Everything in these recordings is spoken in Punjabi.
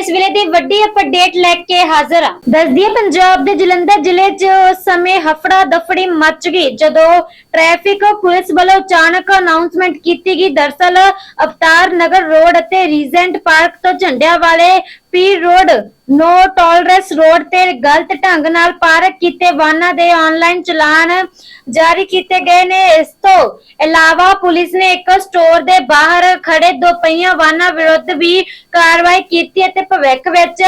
ਇਸ ਵੇਲੇ ਦੀ ਵੱਡੀ ਅਪਡੇਟ ਲੈ ਕੇ ਹਾਜ਼ਰ ਹਾਂ। ਦੱਸਦੀ ਹੈ, ਪੰਜਾਬ ਦੇ ਜਲੰਧਰ ਜ਼ਿਲ੍ਹੇ 'ਚ ਉਸ ਸਮੇਂ ਹਫੜਾ ਦਫੜੀ ਮਚ ਗਈ। ਜਦੋਂ ਟ੍ਰੈਫਿਕ ਪੁਲਿਸ ਵੱਲੋਂ ਅਚਾਨਕ ਅਨਾਉਂਸਮੈਂਟ ਕੀਤੀ ਗਈ, ਦਰਸਲ ਅਵਤਾਰ ਨਗਰ ਰੋਡ ਅਤੇ ਰੀਜੈਂਟ ਪਾਰਕ ਤੋਂ ਝੰਡਿਆਂ ਵਾਲੇ ਪੀਰ ਰੋਡ, ਨੋ ਟੋਲਰੈਂਸ ਰੋਡ ਤੇ ਗਲਤ ਢੰਗ ਨਾਲ ਪਾਰਕ ਕੀਤੇ ਵਾਹਨਾਂ ਦੇ ਆਨਲਾਈਨ ਚਲਾਨ ਜਾਰੀ ਕੀਤੇ ਗਏ ਨੇ। ਇਸ ਤੋਂ ਇਲਾਵਾ ਪੁਲਿਸ ਨੇ ਇੱਕ ਸਟੋਰ ਦੇ ਬਾਹਰ ਖੜੇ ਦੋ ਪਹੀਆ ਵਾਹਨਾਂ ਵਿਰੁੱਧ ਵੀ ਕਾਰਵਾਈ ਕੀਤੀ ਅਤੇ ਭਵਿੱਖ ਵਿੱਚ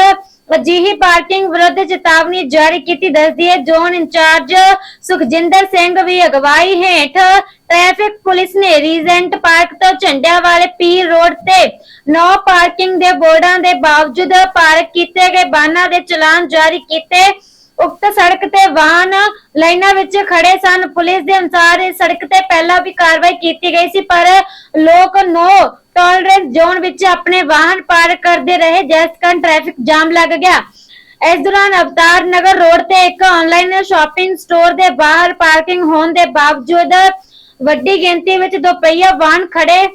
ਅਜਿਹੀ ਪਾਰਕਿੰਗ ਵਿਰੁੱਧ ਚੇਤਾਵਨੀ ਜਾਰੀ ਕੀਤੀ ਦੱਸਦੀ ਹੈ। ਜ਼ੋਨ ਇੰਚਾਰਜ ਸੁਖਜਿੰਦਰ ਸਿੰਘ ਵੀ ਅਗਵਾਈ ਹੇਠ ਟ੍ਰੈਫਿਕ ਪੁਲਿਸ ਨੇ ਰੀਜੈਂਟ ਪਾਰਕ ਤੋਂ ਝੰਡਿਆਂ ਵਾਲੇ ਪੀਰ ਰੋਡ ਤੇ ਨੋ ਪਾਰਕਿੰਗ ਦੇ ਬੋਰਡਾਂ ਦੇ ਬਾਵਜੂਦ ਪਾਰਕ ਕੀਤੇ ਗਏ ਵਾਹਨਾਂ ਦੇ ਚਲਾਨ ਜਾਰੀ ਕੀਤੇ। ਉਕਤ ਸੜਕ ਤੇ ਵਾਹਨ ਲਾਈਨਾਂ ਵਿੱਚ ਖੜੇ ਸਨ। ਪੁਲਿਸ ਦੇ ਅਨੁਸਾਰ ਇਸ ਸੜਕ ਤੇ ਪਹਿਲਾਂ ਵੀ ਕਾਰਵਾਈ ਕੀਤੀ ਗਈ ਸੀ, ਪਰ ਲੋਕ ਨੋ ਟੋਲਰੈਂਸ ਜ਼ੋਨ ਵਿੱਚ ਆਪਣੇ ਵਾਹਨ ਪਾਰਕ ਕਰਦੇ ਰਹੇ, ਜਿਸ ਕਾਰਨ ਟ੍ਰੈਫਿਕ ਜਾਮ ਲੱਗ ਗਿਆ। ਇਸ ਦੌਰਾਨ ਅਵਤਾਰ ਨਗਰ ਰੋਡ ਤੇ ਇੱਕ ਆਨਲਾਈਨ ਸ਼ਾਪਿੰਗ ਸਟੋਰ ਦੇ ਬਾਹਰ ਪਾਰਕਿੰਗ ਹੋਣ ਦੇ ਬਾਵਜੂਦ ਵੱਡੀ ਗਿਣਤੀ ਵਿੱਚ ਦੁਪਹੀਆ ਵਾਹਨ ਖੜੇ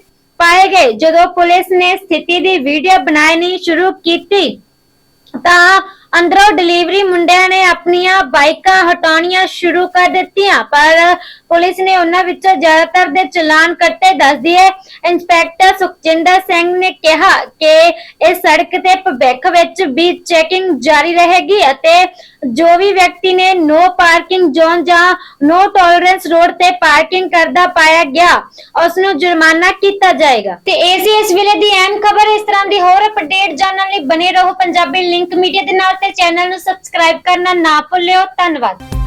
ਪਾਏ ਗਏ। ਜਦੋਂ ਪੁਲਿਸ ਨੇ ਸਥਿਤੀ ਦੀ ਵੀਡੀਓ ਬਣਾਉਣੀ ਸ਼ੁਰੂ ਕੀਤੀ, ਤਾਂ ਅੰਦਰੋਂ ਡਿਲੀਵਰੀ ਮੁੰਡਿਆਂ ਨੇ ਆਪਣੀਆਂ ਬਾਈਕਾਂ ਹਟਾਉਣੀਆਂ ਸ਼ੁਰੂ ਕਰ ਦਿੱਤੀਆਂ ਪਰ ਪੁਲਿਸ ਨੇ ਉਹਨਾਂ ਵਿੱਚੋਂ ਜ਼ਿਆਦਾਤਰ ਦੇ ਚਲਾਨ ਕੱਟੇ ਦੱਸਦੀ ਹੈ ਇੰਸਪੈਕਟਰ ਸੁਖਜਿੰਦਰ ਸਿੰਘ ਨੇ ਕਿਹਾ ਕਿ ਇਸ ਸੜਕ ਤੇ ਭਵਿੱਖ ਵਿੱਚ ਵੀ ਚੈਕਿੰਗ ਜਾਰੀ ਰਹੇਗੀ ਅਤੇ ਜੋ ਵੀ ਵਿਅਕਤੀ ਨੇ ਨੋ ਪਾਰਕਿੰਗ ਜ਼ੋਨ ਜਾਂ ਨੋ ਟੋਲਰੈਂਸ ਰੋਡ ਤੇ ਪਾਰਕਿੰਗ ਕਰਦਾ ਪਾਇਆ ਗਿਆ ਉਸ ਨੂੰ ਜੁਰਮਾਨਾ ਕੀਤਾ ਜਾਏਗਾ। ਤੇ ਇਹ ਸੀ ਇਸ ਵੇਲੇ ਦੀ ਅਹਿਮ ਖਬਰ। ਇਸ ਤਰ੍ਹਾਂ ਦੀ ਹੋਰ ਅਪਡੇਟ ਜਾਣਨ ਲਈ ਬਨੇ ਰਹੋ ਪੰਜਾਬੀ ਲਿੰਕ ਮੀਡੀਆ ਦੇ ਨਾਲ ਤੇ ਚੈਨਲ ਨੂੰ ਸਬਸਕ੍ਰਾਈਬ ਕਰਨਾ ਨਾ ਭੁੱਲਿਓ। ਧੰਨਵਾਦ।